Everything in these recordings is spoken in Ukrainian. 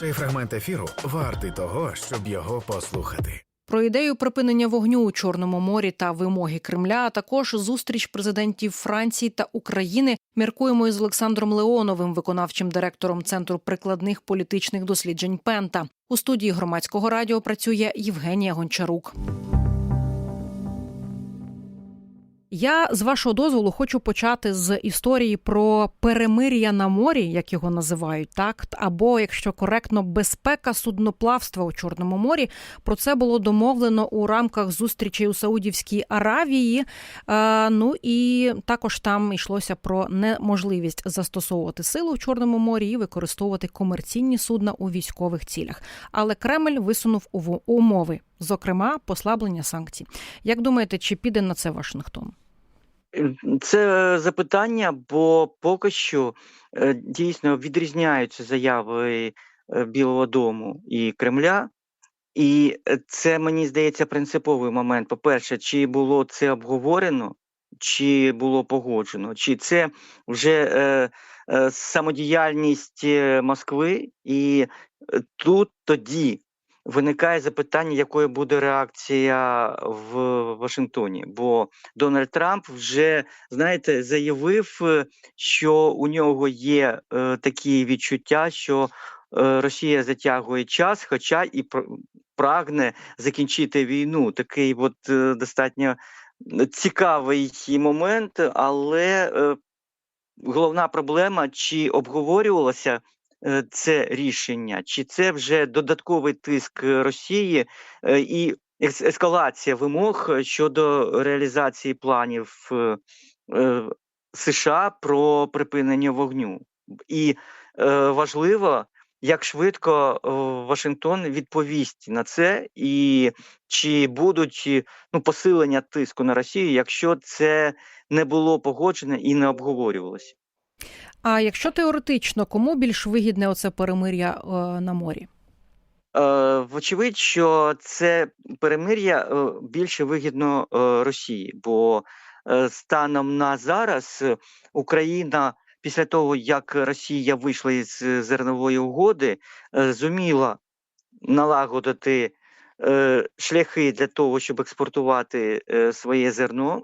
Цей фрагмент ефіру вартий того, щоб його послухати. Про ідею припинення вогню у Чорному морі та вимоги Кремля, а також зустріч президентів Франції та України міркуємо із Олександром Леоновим, виконавчим директором Центру прикладних політичних досліджень Пента. У студії громадського радіо працює Євгенія Гончарук. Я з вашого дозволу хочу почати з історії про перемир'я на морі, як його називають, так або якщо коректно, безпека судноплавства у Чорному морі. Про це було домовлено у рамках зустрічей у Саудівській Аравії. Е, ну і також там йшлося про неможливість застосовувати силу в Чорному морі і використовувати комерційні судна у військових цілях. Але Кремль висунув ув- умови, зокрема послаблення санкцій. Як думаєте, чи піде на це Вашингтон? Це запитання, бо поки що е, дійсно відрізняються заяви е, Білого Дому і Кремля. І е, це мені здається принциповий момент. По-перше, чи було це обговорено, чи було погоджено, чи це вже е, е, самодіяльність Москви, і тут тоді виникає запитання, якою буде реакція в Вашингтоні. Бо Дональд Трамп вже знаєте заявив, е, що у нього є е, такі відчуття, що е, Росія затягує час, хоча і прагне закінчити війну. Такий от е, достатньо цікавий момент, але е, головна проблема, чи обговорювалося е, це рішення, чи це вже додатковий тиск е, Росії е, і ескалація вимог е, щодо реалізації планів е, е, США про припинення вогню. І е, важливо, як швидко е, Вашингтон відповість на це, і чи будуть е, ну, посилення тиску на Росію, якщо це не було погоджено і не обговорювалося. А якщо теоретично, кому більш вигідне оце перемир'я е, на морі? Е, Вочевидь, що це перемир'я е, більше вигідно Росії, бо станом на зараз Україна після того, як Росія вийшла із зернової угоди, зуміла налагодити шляхи для того, щоб експортувати своє зерно,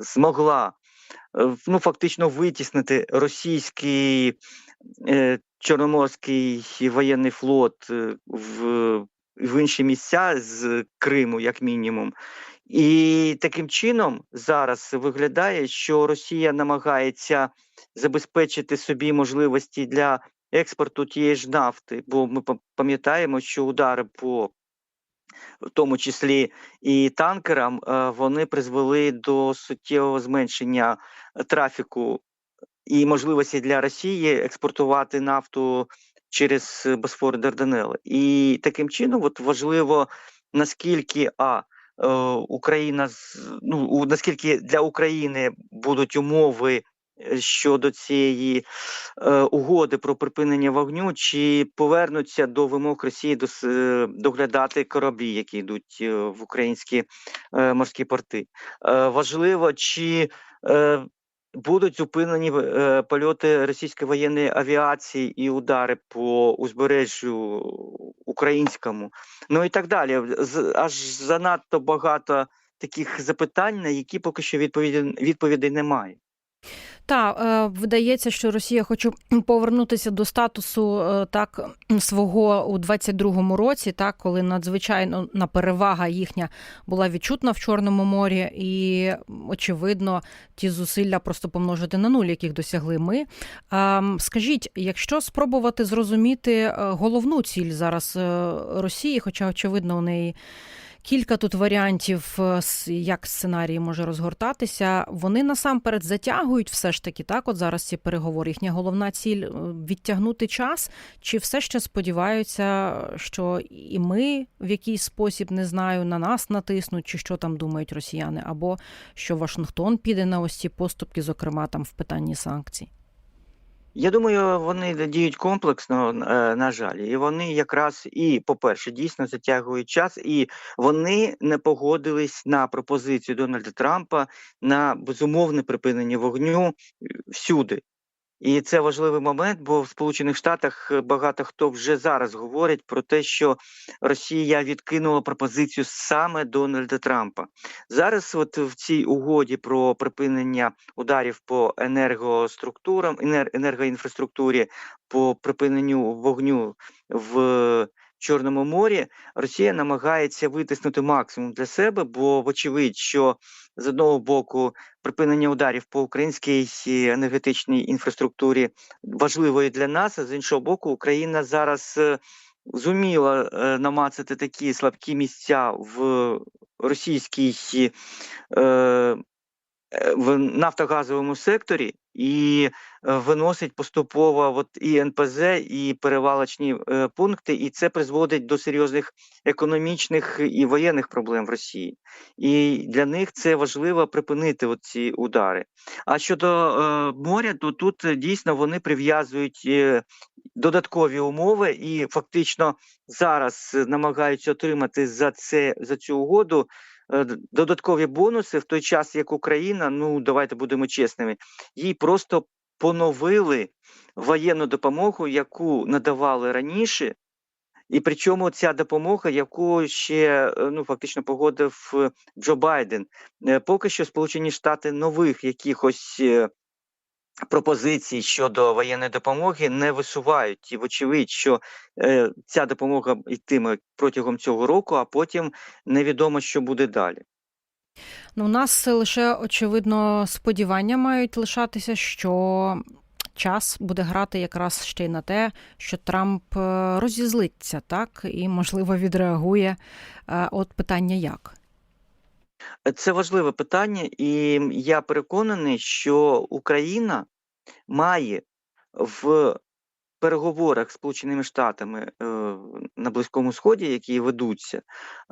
змогла ну, фактично витіснити російський е, Чорноморський воєнний флот е, в, в інші місця з Криму, як мінімум. І таким чином зараз виглядає, що Росія намагається забезпечити собі можливості для експорту тієї ж нафти, бо ми пам'ятаємо, що удари по в тому числі і танкерам, е, вони призвели до суттєвого зменшення е, трафіку і можливості для Росії експортувати нафту через е, Босфор Дарданели. І таким чином, от важливо наскільки а Україна ну наскільки для України будуть умови щодо цієї е, угоди про припинення вогню, чи повернуться до вимог Росії дос, е, доглядати кораблі, які йдуть е, в українські е, морські порти. Е, важливо, чи е, будуть зупинені е, польоти російської воєнної авіації і удари по узбережжю українському, ну і так далі. З- Аж занадто багато таких запитань, на які поки що відповіді, відповідей немає. Та е, видається, що Росія хоче повернутися до статусу е, так свого у 22-му році, так коли надзвичайно на перевага їхня була відчутна в Чорному морі, і очевидно, ті зусилля просто помножити на нуль, яких досягли ми. А, скажіть, якщо спробувати зрозуміти е, головну ціль зараз Росії, хоча очевидно у неї. Кілька тут варіантів, е, як сценарій може розгортатися. Вони насамперед затягують все ж таки, так, от зараз ці переговори. Їхня головна ціль е, відтягнути час, чи все ще сподіваються, що і ми в якийсь спосіб не знаю, на нас натиснуть, чи що там думають росіяни, або що Вашингтон піде на ось ці поступки, зокрема там в питанні санкцій. Я думаю, вони діють комплексно, е, на жаль, і вони якраз і, по-перше, дійсно затягують час, і вони не погодились на пропозицію Дональда Трампа на безумовне припинення вогню е, всюди. І це важливий момент, бо в Сполучених Штатах е, багато хто вже зараз говорить про те, що Росія відкинула пропозицію саме Дональда Трампа. Зараз, от в цій угоді про припинення ударів по енергоструктурам, енер- енергоінфраструктурі, по припиненню вогню в Чорному морі, Росія намагається витиснути максимум для себе, бо вочевидь, що з одного боку припинення ударів по українській енергетичній інфраструктурі важливої для нас, а з іншого боку, Україна зараз е, зуміла е, намацати такі слабкі місця в російській е, е, в нафтогазовому секторі і е, виносить поступово от і НПЗ, і перевалочні е, пункти, і це призводить до серйозних економічних і воєнних проблем в Росії. І для них це важливо припинити ці удари. А щодо е, моря, то тут е, дійсно вони прив'язують е, додаткові умови і фактично зараз е, намагаються отримати за це за цю угоду е, додаткові бонуси в той час, як Україна, ну давайте будемо чесними, їй просто поновили воєнну допомогу, яку надавали раніше. І причому ця допомога, яку ще е, ну фактично погодив е, Джо Байден, Е, поки що Сполучені Штати нових якихось е, пропозицій щодо воєнної допомоги не висувають. І вочевидь, що е, ця допомога йтиме протягом цього року, а потім невідомо, що буде далі. Ну, у нас лише очевидно сподівання мають лишатися, що час буде грати якраз ще й на те, що Трамп е, розізлиться, так і можливо відреагує. Е, От питання як. Е, Це важливе питання, і я переконаний, що Україна має в переговорах з Сполученими Штатами е, на Близькому Сході, які ведуться,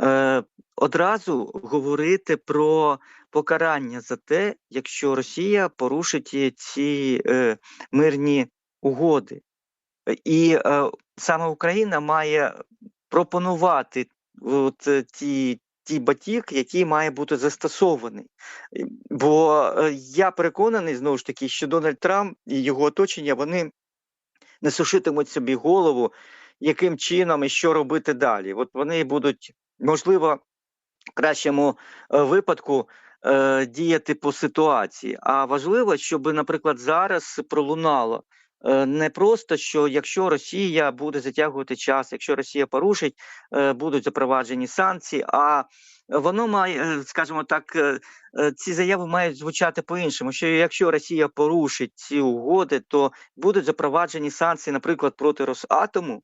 е, одразу говорити про покарання за те, якщо Росія порушить ці мирні угоди. І саме Україна має пропонувати от, ті, ті батік, який має бути застосований. Бо е, я переконаний знову ж таки, що Дональд Трамп і його оточення вони не сушитимуть собі голову, яким чином і що робити далі. От вони будуть, можливо, в кращому е, випадку е, діяти по ситуації. А важливо, щоб, наприклад, зараз пролунало. Е, Не просто що якщо Росія буде затягувати час, якщо Росія порушить, е, будуть запроваджені санкції. А воно має, е, скажімо так, ці заяви мають звучати по-іншому. Що якщо Росія порушить ці угоди, то будуть запроваджені санкції, наприклад, проти Росатому,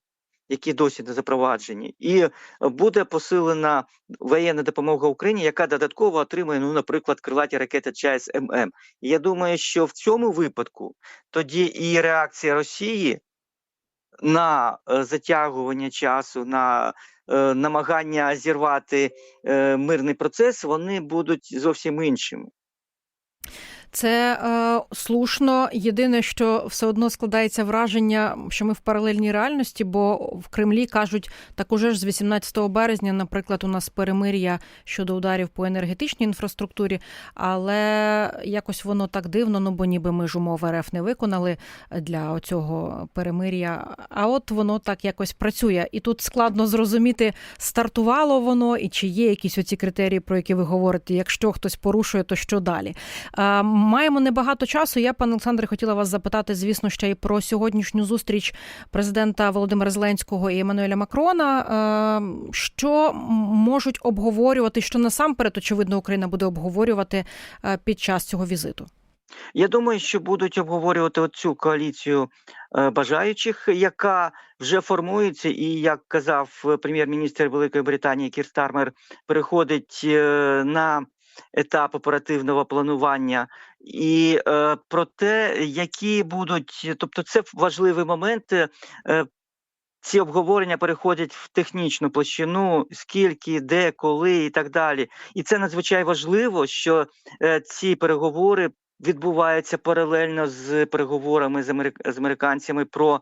які досі не запроваджені, і буде посилена воєнна допомога Україні, яка додатково отримує, ну, наприклад, крилаті ракети ЧАЕС ММ. І я думаю, що в цьому випадку тоді і реакція Росії на е, затягування часу, на е, намагання зірвати е, мирний процес, вони будуть зовсім іншими. Це е, слушно. Єдине, що все одно складається враження, що ми в паралельній реальності, бо в Кремлі кажуть, так уже ж з 18 березня, наприклад, у нас перемир'я щодо ударів по енергетичній інфраструктурі, але якось воно так дивно, ну бо ніби ми ж умови РФ не виконали для цього перемир'я. А от воно так якось працює. І тут складно зрозуміти, стартувало воно і чи є якісь оці критерії, про які ви говорите. Якщо хтось порушує, то що далі? Маємо небагато часу. Я, пане Олександре, хотіла вас запитати, звісно, ще й про сьогоднішню зустріч президента Володимира Зеленського і Еммануеля Макрона. Е, Що можуть обговорювати, що насамперед, очевидно, Україна буде обговорювати е, під час цього візиту? Я думаю, що будуть обговорювати цю коаліцію е, бажаючих, яка вже формується, і як казав е, прем'єр-міністр Великої Британії Кір Стармер, переходить на етап оперативного планування, і е, про те, які будуть, тобто, це важливий момент. е, е, ці обговорення переходять в технічну площину, скільки, де, коли і так далі. І це надзвичайно важливо, що е, ці переговори відбувається паралельно з переговорами з, америк... з американцями про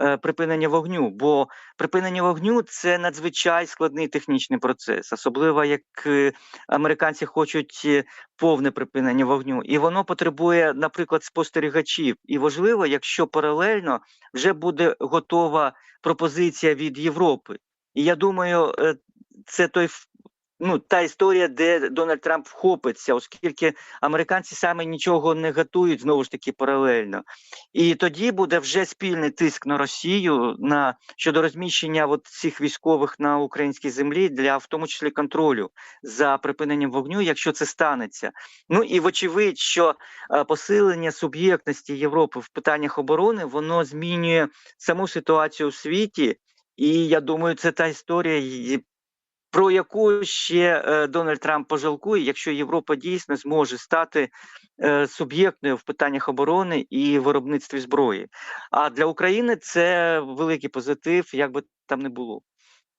е, припинення вогню. Бо припинення вогню це надзвичай складний технічний процес, особливо як е, американці хочуть е, повне припинення вогню, і воно потребує, наприклад, спостерігачів. І важливо, якщо паралельно вже буде готова пропозиція від Європи. І я думаю, це той ну, та історія, де Дональд Трамп вхопиться, оскільки американці саме нічого не готують знову ж таки паралельно. І тоді буде вже спільний тиск на Росію на щодо розміщення от цих військових на українській землі для в тому числі контролю за припиненням вогню, якщо це станеться. Ну і вочевидь, що е, посилення суб'єктності Європи в питаннях оборони воно змінює саму ситуацію у світі. І я думаю, це та історія, про яку ще е, Дональд Трамп пожалкує, якщо Європа дійсно зможе стати е, суб'єктною в питаннях оборони і виробництві зброї. А для України це великий позитив, як би там не було.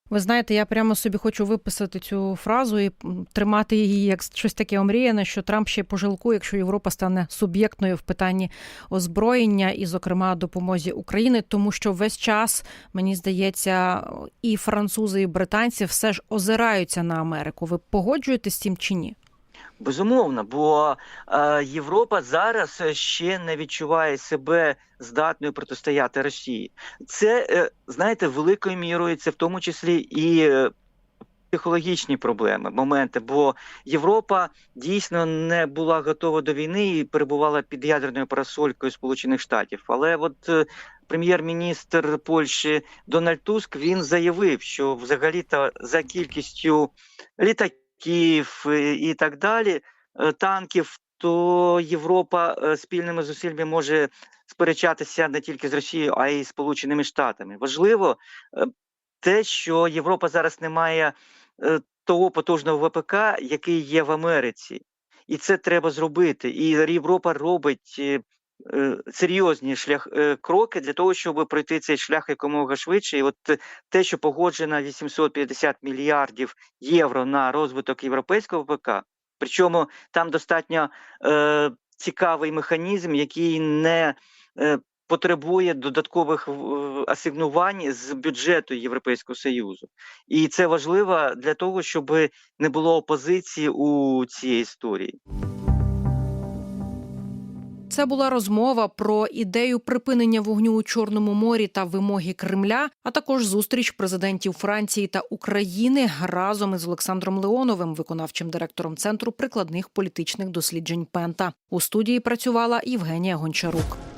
Ви знаєте, я прямо собі хочу виписати цю фразу і тримати її як щось таке омріяне, що Трамп ще пожалкує, якщо Європа стане суб'єктною в питанні озброєння і, зокрема, допомозі Україні, тому що весь час мені здається, і французи, і британці все ж озираються на Америку. Ви погоджуєтесь з цим чи ні? Безумовно, бо е, Європа зараз ще не відчуває себе здатною протистояти Росії. Це е, знаєте, великою мірою це в тому числі і е, психологічні проблеми, моменти, бо Європа дійсно не була готова до війни і перебувала під ядерною парасолькою Сполучених Штатів. Але от е, прем'єр-міністр Польщі Дональд Туск він заявив, що взагалі-то за кількістю літаків е, і так далі, е, танків, то Європа е, спільними зусиллями може сперечатися не тільки з Росією, а й Сполученими Штатами. Важливо е, те, що Європа зараз не має е, того потужного ВПК, який є в Америці, і це треба зробити. І Європа робить. Е, Серйозні шлях е, кроки для того, щоб пройти цей шлях якомога швидше. І от е, те, що погоджено 850 мільярдів євро на розвиток європейського ВПК, причому там достатньо е, цікавий механізм, який не е, потребує додаткових асигнувань з бюджету Європейського Союзу. І це важливо для того, щоб не було опозиції у цій історії. Це була розмова про ідею припинення вогню у Чорному морі та вимоги Кремля, а також зустріч президентів Франції та України разом із Олександром Леоновим, виконавчим директором центру прикладних політичних досліджень Пента. У студії працювала Євгенія Гончарук.